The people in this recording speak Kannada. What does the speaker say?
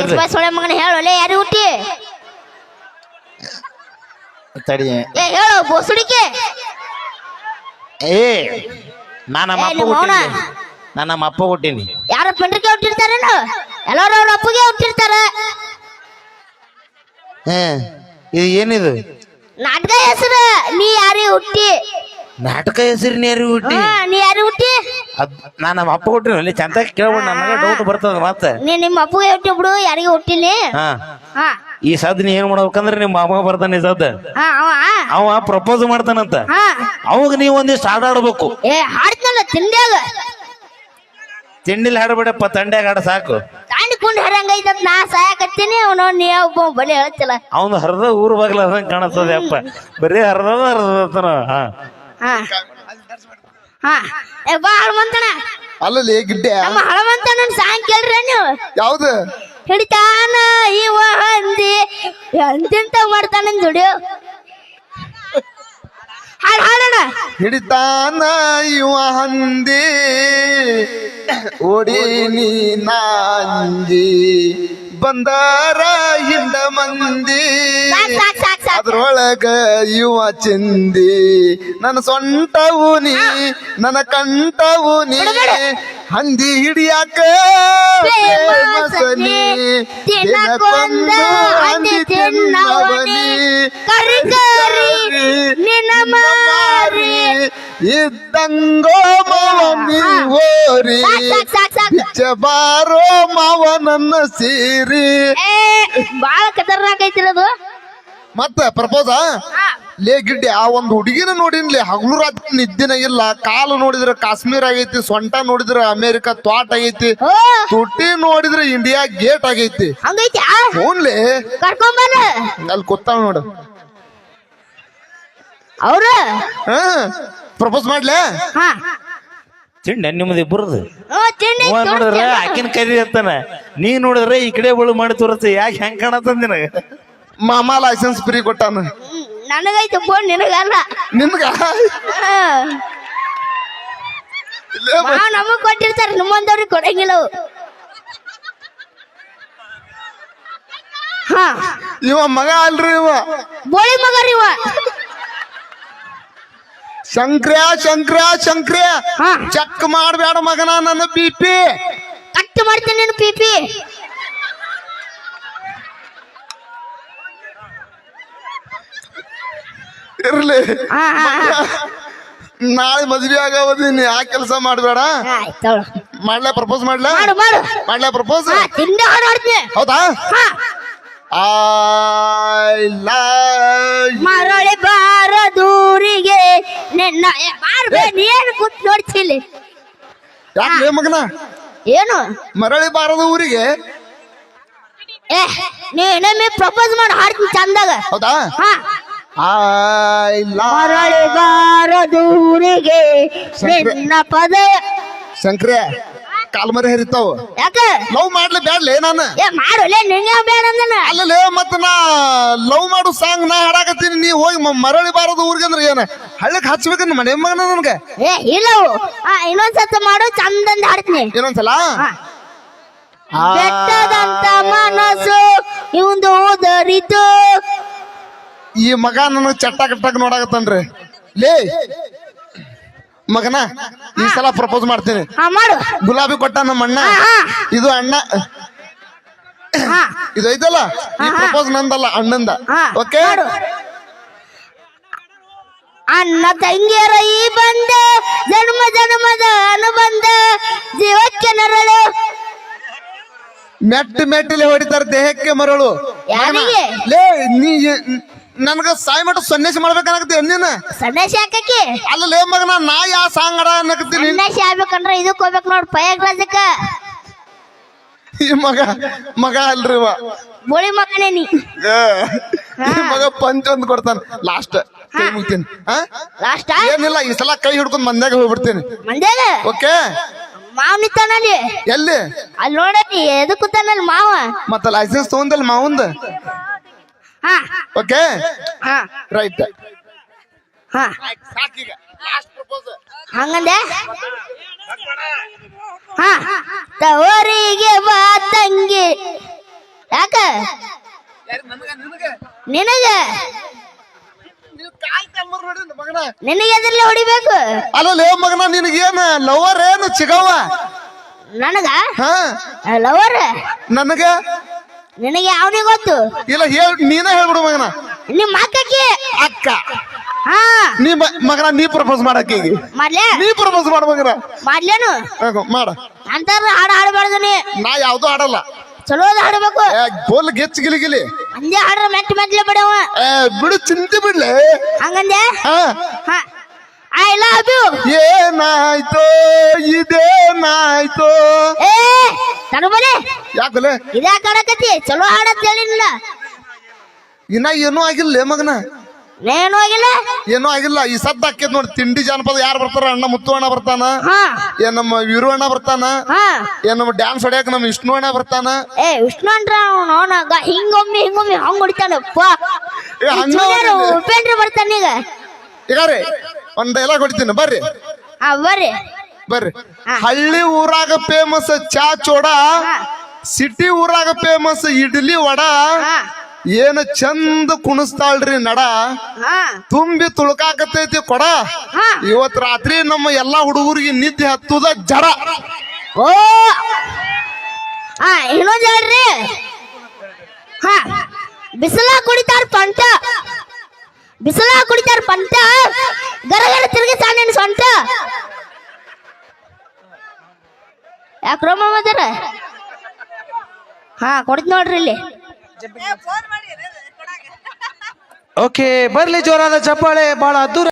ಬರ್ರಿ. ಪುಷ್ಪ ಸೊಳೆ ಮಗನ ಹೇಳೋಲೆ ಯಾರು ಹುಟ್ಟಿ? ತಡಿ. ಏ ಹೇಳು ಬೋಸುಡಿಕೆ. ಏ ನಾ ನಮ್ಮ ಅಪ್ಪ? ಹುಟ್ಟಿನಿ. ನಾ ನಮ್ಮ ಅಪ್ಪ ಹುಟ್ಟಿನಿ. ಯಾರ ಪೆಂಡ್ರಿಕೆ ಹುಟ್ಟಿರ್ತಾರೇನು ಎಲ್ಲರೂ ಅವ್ರ ಅಪ್ಪಗೆ ಹುಟ್ಟಿರ್ತಾರ. ಹೇ ಇದು ಏನಿದು? ನಾಟಕ ಹೆಸರು ನೀ ಯಾರಿ ಹುಟ್ಟಿ? ನಾಟಕ ಹೆಸರು ನೀರು ಹುಟ್ಟಿ? ಹಾ ನೀ ಯಾರಿ ಹುಟ್ಟಿ? ಅದ್ ನಾ ನಮ್ಮ ಅಪ್ಪ ಹುಟ್ಟಿನಲ್ಲಿ ಚಂದ ಕೇಳ್ಬಿಡ್ ನನಗೆ ಡೌಟ್ ಬರ್ತದ ಮತ್ತೆ. ನೀ ನಿಮ್ಮ ಅಪ್ಪಗೆ ಹುಟ್ಟಿ ಬಿಡು ಯಾರಿಗೆ ಹುಟ್ಟಿನಿ ಹಾ. ಹಾ. ಈ ಸದ್ ನೀ ಏನ್ ಮಾಡ್ಬೇಕಂದ್ರೆ ನಿಮ್ಮ ಮಾಮ ಬರ್ತಾನೆ ಈ ಸದ್. ಹಾ ಅವ ಅವ ಪ್ರಪೋಸ್ ಮಾಡ್ತಾನಂತ. ಹಾ. ಅವಾಗ ನೀವ್ ಒಂದಿಷ್ಟು ಹಾಡ್ ಆಡ್ಬೇಕು ಏ ಹಾಡ್ತಲ್ಲ ತಿಂಡ್ಯಾಗ. ತಿಂಡಿಲ್ ಹಾಡ್ಬೇಡಪ್ಪ ತಂಡ್ಯಾಗ ಹಾಡ ಸಾಕು. ತಾಂಡಿಕೊಂಡು ಹರಂಗೈತ ನಾ ಸಾಯಕತ್ತೀನಿ ಅವನು ನೀ ಒಬ್ಬ ಬಲಿ ಹೇಳ್ತಿಲ್ಲ. ಅವನು ಹರದ ಊರ್ ಬಾಗ್ಲ ಕಾಣಿಸ್ತದೆ ಕಾಣಸ್ತದೆ ಅಪ್ಪ. ಬರೀ ಹರದ ಹರದ ಹಾ. ಹಾ. ಹಾ. ಏ ಬಾ ಹಳಮಂತನ ಅಲ್ಲಲ್ಲಿ ಗಿಡ್ಡೆ. ನಮ್ಮ ಹಳಮಂತನ ಸಾಂಗ್ ಕೇಳ್ರ ನೀವು ಯಾವ್ದು? ಹಿಡಿತಾನ ಇವ ಹಂದಿ. ಎಂತೆಂತ ಮಾಡ್ತಾನ ದುಡಿಯೋ ಹಾಡ್ ಹಾಡೋಣ ಹಿಡಿತಾನ ಇವ ಹಂದಿ. ಓಡಿ ನೀ ನಾಂದಿ. ಬಂದಾರ ಹಿಂದ ಮಂದಿ. ಅದ್ರೊಳಗ ಇವ ಚಿಂದಿ ನನ್ನ ಸೊಂಟವು ನೀ ನನ್ನ ಕಂಠವು ನೀ ಹಂದಿ ಹಿಡಿಯಾಕ ಹಂದಿ ತಿನ್ನವನಿ ಮಾರಿ. ಇದ್ದಂಗೋ ಮವನಿ ಓರಿ ಬಿಚ್ಚ ಬಾರೋ ಮಾವ ನನ್ನ ಸೀರಿ. ಬಾಳ ಖತರ್ನಾಕ್ ಐತಿರೋದು. ಮತ್ತ ಪ್ರಪೋಸ ಲೇ ಗಿಡ್ಡಿ ಆ ಒಂದು ಹುಡುಗಿನ ನೋಡಿನ್ಲಿ ಹಗಲು ರಾತ್ರಿ ನಿದ್ದಿನ ಇಲ್ಲ ಕಾಲು ನೋಡಿದ್ರೆ ಕಾಶ್ಮೀರ್ ಆಗೈತಿ ಸೊಂಟ ನೋಡಿದ್ರೆ ಅಮೆರಿಕ ತ್ವಾಟ್ ಆಗೈತಿ ತುಟ್ಟಿ ತುಟಿ ನೋಡಿದ್ರೆ ಇಂಡಿಯಾ ಗೇಟ್ ಆಗೈತಿ. ಅಲ್ಲಿ ಕೂತಾಳ ನೋಡು. ಅವ್ರ? ಹಾ ಪ್ರಪೋಸ್ ಮಾಡ್ಲೆ? ಹಾ. ನಿಮ್ದು ನಿಮ್ಮದು ಇಬ್ಬರದು. ನೋಡಿದ್ರೆ ಆಕಿನ ಕರಿ ಅಂತಾನ. ನೀ ನೋಡಿದ್ರೆ ಈ ಕಡೆ ಬಳು ಮಾಡಿ ತೋರಿಸ ಯಾಕೆ ಹೆಂಗ್ ಕಾಣತ್ತಂದಿನ ನಿನಗ? ಮಾಮ ಲೈಸೆನ್ಸ್ ಫ್ರೀ ಕೊಟ್ಟಾನ? ನನಗೈತೆ ಫೋನ್ ನಿನಗಲ್ಲ. ನಿನ್ಗ? ಮಾವ ನಮಗ್ ಕೊಟ್ಟಿರ್ತಾರ ನಿಮ್ಮಂದವ್ರಿಗೆ ಕೊಡಂಗಿಲ್ಲ ಅವು. ಹಾ. ಇವ ಮಗ ಅಲ್ರಿ ಇವ? ಬೋಳಿ ಮಗ ಇವ. ಶಂಕ್ರ ಶಂಕ್ರ ಶಂಕ್ರ ಚಕ್ ಮಾಡ್ಬೇಡ ಮಗನ ನನ್ನ ಬಿ ಪಿ. ಕಟ್ ಮಾಡ್ತೀನಿ ನಿನ್ನ ಪಿ ಪಿ. ಇರ್ಲಿ. ನಾಳೆ ಮದ್ವೆ ಆಗವದೀನಿ ಆ ಕೆಲಸ ಮಾಡ್ಬೇಡ? ಮಾಡ್ಲಾ ಪ್ರಪೋಸ್ ಮಾಡ್ಲಾ? ಮಾಡು ಮಾಡು. ಮಾಡ್ಲಾ ಪ್ರಪೋಸ್ ಹೌದಾ? ಮರಳಿ ಬಾರ ದೂರಿಗೆ ನಿನ್ನ ಏ, ಬಾರ್ಬೇ ನೀನು ಕೂತ್ ನೋಡ್ತಿಲ್ಲಿ ಯಾಕೆ ಮಗನ? ಏನು? ಮರಳಿ ಬಾರದ ಊರಿಗೆ? ಏ ನೀ ಪ್ರಪೋಸ್ ಮಾಡಿ ಹಾಡ್ತೀನಿ ಚಂದಾಗ. ಹೌದಾ? ಹಾ. ಐ ಲವ್ ಮರಳಿ ಬಾರ ದೂರಿಗೆ ನಿನ್ನ ಪದ ಶಂಕ್ರೆ ಕಾಲ್ಮರಿ ಹರಿತಾವ. ಯಾಕೆ? ಲವ್ ಮಾಡ್ಲಿ ಬ್ಯಾಡ್ಲಿ ನಾನು? ಏ ಮಾಡುಲೆ ನಿಂಗೆ ಬೇಡ ಅಂದನ. ಅಲ್ಲಲೇ ಮತ್ತ ನಾ ಲವ್ ಮಾಡು ಸಾಂಗ್ ನಾ ಹಾಡಾಕತ್ತೀನಿ. ನೀ ಹೋಗಿ ಮ- ಮರಳಿ ಬಾರದು ಊರಿಗೆ ಅಂದ್ರೆ ಏನ? ಹಳ್ಳಕ್ ಹಚ್ಬೇಕನ್ನ ಮನೆ ಮಗನ ನನ್ಗೆ? ಏ ಇಲ್ಲವು ಆ ಇನ್ನೊಂದ್ಸತ ಮಾಡು ಚಂದಂದ ಹಾಡ್ತೀನಿ. ಇನ್ನೊಂದ್ಸಲ? ಆ, ಬೆಟ್ಟದಂತ ಮನಸ್ಸು ಇವಂದು ಉದರಿತು ಈ ಮಗ ನನ್ನ ಚಟ್ಟ ಕಟ್ಟಾಕ ನೋಡಾಕತ್ತನ್ರಿ. ಲೇ ಮಗನ ಈ ಸಲ ಪ್ರಪೋಸ್ ಮಾಡ್ತೀನಿ. ಗುಲಾಬಿ ಕೊಟ್ಟ ನಮ್ಮ ಅಣ್ಣ. ಇದು ಅಣ್ಣ. ಇದು ಐತಲ್ಲ ಈ ಪ್ರಪೋಸ್ ನಂದಲ್ಲ ಅಣ್ಣಂದ. ಓಕೆ ಅಣ್ಣ ತಂಗಿಯರ ಈ ಬಂದ ಜನ್ಮ ಜನ್ಮದ ಅನುಬಂಧ ಜೀವಕ್ಕೆ ನರಳು. ಮೆಟ್ಟ ಮೆಟ್ಟಲೆ ಹೊಡಿತಾರ ದೇಹಕ್ಕೆ ಮರಳು. ಯಾರಿಗೆ? ಲೇ ನೀ ನನ್ಗ ಸಾಯಿ ಮಟ್ಟ ಸನ್ಯಾಸ ಮಾಡ್ಬೇಕನ್ನಕತ್ತಿ ನೀನ ಸನ್ಯಾಸಿ ಹಾಕಕ್ಕೆ ಅಲ್ಲ ಲೇ ಮಗನ ನಾ ಯಾ ಸಾಂಗ್ ಅಡ ಅನ್ನಕತ್ತೀನಿ. ಸನ್ಯಾಸಿ ಆಗ್ಬೇಕಂದ್ರ ಇದಕ್ ಹೋಗ್ಬೇಕು ನೋಡ್ ಪಯಾಗ್ರಾಜಕ್ಕ ಈ ಮಗ ಮಗ ಅಲ್ರಿ ಇವ. ಬೋಳಿ ಮಗನೇ ನೀ. ಏ, ಈ ಮಗ ಪಂಚ ಒಂದ್ ಕೊಡ್ತಾನ. ಲಾಸ್ಟ್ ಕೈ ಮುಗ್ತೀನಿ. ಹಾ? ಲಾಸ್ಟ್ ಏನಿಲ್ಲ ಈ ಸಲ ಕೈ ಹಿಡ್ಕೊಂಡ್ ಮಂದ್ಯಾಗ ಹೋಗ್ಬಿಡ್ತೀನಿ. ಮಂದ್ಯಾಗ? ಓಕೆ ಮಾವ್ ನಿಂತಾನಲ್ಲಿ ಎಲ್ಲಿ? ಅಲ್ಲಿ ನೋಡಲಿ ಎದು ಕೂತಾನಲ್ಲಿ ಮಾವ? ಮತ್ತ ಲೈಸೆನ್ಸ್ ತಗೊಂಡಲ್ ಮಾವಂದ ಹಾ. ಓಕೆ ಹಾ. ರೈಟ್ ಹಾ. ಸಾಕೀಗ ಲಾಸ್ಟ್ ಪ್ರಪೋಸ್ ಹಂಗಂದೆ? ಹಾ. ತವರಿಗೆ ಬಾ ತಂಗಿ. ಯಾಕ? ನಿನಗ? ನಿನಗೆ ಎದ್ರಲ್ಲಿ ಹೊಡಿಬೇಕು? ಅಲ್ಲ ಲೇ ಮಗನ ನಿನಗೇನ ಲವರ್ ಏನು ಚಿಗವ? ನನಗ? ಹಾ. ಲವರ್ ನನಗ? ನಿನಗೆ ಅವನಿಗೆ ಗೊತ್ತು? ಇಲ್ಲ ಹೇಳ್ ನೀನ ಹೇಳ್ಬಿಡು ಮಗನ. ನಿಮ್ಮ ಅಕ್ಕಕ್ಕೆ? ಅಕ್ಕ. ಹಾ. ನೀ ಮ- ಮಗನ ನೀ ಪ್ರಪೋಸ್ ಮಾಡಕ್ಕೆ ಮಾಡ್ಲೆ? ನೀ ಪ್ರಪೋಸ್ ಮಾಡ ಮಗನ. ಮಾಡ್ಲೇನು? ಹಾಗೋ, ಮಾಡ. ಅಂತಾರ ಹಾಡು ಹಾಡಬಾರ್ದು ನೀ. ನಾ ಯಾವ್ದು ಆಡಲ್ಲ ಚಲೋದ ಹಾಡಬೇಕು. ಏ, ಬೋಲ್ ಗೆಚ್ಚ ಗಿಲಿ ಗಿಲಿ. ಅಂದೇ ಹಾಡ್ರ ಮೆಟ್ಟ ಮೆಟ್ಲೆ ಬಿಡವ. ಏ, ಬಿಡು ಚಿಂತೆ ಬಿಡ್ಲೆ. ಹಂಗಂದೆ? ಹಾ. ಹಾ. I love you. ಏನಾಯ್ತೋ ಇದೇನಾಯ್ತೋ. ಏ ತನಬಲೆ ಯಾಕಲೆ? ಇದ್ಯಾಕ ಕಡಕತಿ ಚಲೋ ಹಾಡತ್ ಹೇಳಿಲ್ಲ ಇನ್ನ ಏನೂ ಆಗಿಲ್ಲ ಮಗನ. ನೇನು ಆಗಿಲ್ಲ? ಏನೂ ಆಗಿಲ್ಲ. ಈ ಸದ್ದ ಹಾಕಿದ್ ನೋಡಿ ತಿಂಡಿ ಜಾನಪದ ಯಾರು ಬರ್ತಾರ? ಅಣ್ಣ ಮುತ್ತು ಅಣ್ಣ ಬರ್ತಾನ. ಹಾ. ಏನ್ ನಮ್ಮ ವೀರು ಅಣ್ಣ ಬರ್ತಾನ. ಹಾ. ಏನ್ ನಮ್ಮ ಡ್ಯಾನ್ಸ್ ಹೊಡ್ಯಾಕ ನಮ್ಮ ವಿಷ್ಣು ಅಣ್ಣ ಬರ್ತಾನ. ಏ ವಿಷ್ಣು ಅಂದ್ರ ಅವನ ಹಿಂಗೊಮ್ಮೆ ಹಿಂಗೊಮ್ಮೆ ಹಂಗ್ ಹೊಡಿತಾನಪ್ಪ ಏ, ಹಂಗ ಜೂನಿಯರ್ ಹೊಡಿಲಿ. ಉಪೇಂದ್ರ ಬರ್ತಾನ ಈಗ. ರೀ ಒಂದ್ ಎಲ್ಲ ಹೊಡಿತೀನಿ. ಬರ್ರಿ. ಆ ಬರ್ರಿ. ಬರ್ರಿ. ಹಳ್ಳಿ ಊರಾಗ ಫೇಮಸ್ ಚಾ ಚೋಡ ಸಿಟಿ ಊರಾಗ ಫೇಮಸ್ ಇಡ್ಲಿ ವಡ ಹಾ. ಏನ್ ಚಂದ ಕುಣಿಸ್ತಾಳ್ರಿ ನಡ. ಹಾ. ತುಂಬಿ ತುಳ್ಕಾಕತೈತಿ ಕೊಡ. ಹಾ. ಇವತ್ ರಾತ್ರಿ ನಮ್ಮ ಎಲ್ಲಾ ಹುಡುಗರಿಗೆ ನಿದ್ದೆ ಹತ್ತುದ ಜಡ. ಓ. ಹಾ ಇನ್ನೊಂದ್ ಹೇಳ್ರಿ. ಹಾ. ಬಿಸಿಲ ಕುಡಿತಾರ ಪಂಟ ಬಿಸಿಲ ಕುಡಿತಾರ ಪಂಟ ಗರಗರ ತಿರುಗಿ ಸಾಣಿನ ಸೊಂಟ. ಯಾಕೆ ರೋಮ ಮಾತಾರ ಹಾ ಕೊಡ್ತೀನಿ ನೋಡ್ರಿ ಇಲ್ಲಿ. ಓಕೆ ಬರ್ಲಿ ಜೋರಾದ ಚಪ್ಪಾಳೆ ಬಹಳ ಅದ್ದೂರಿ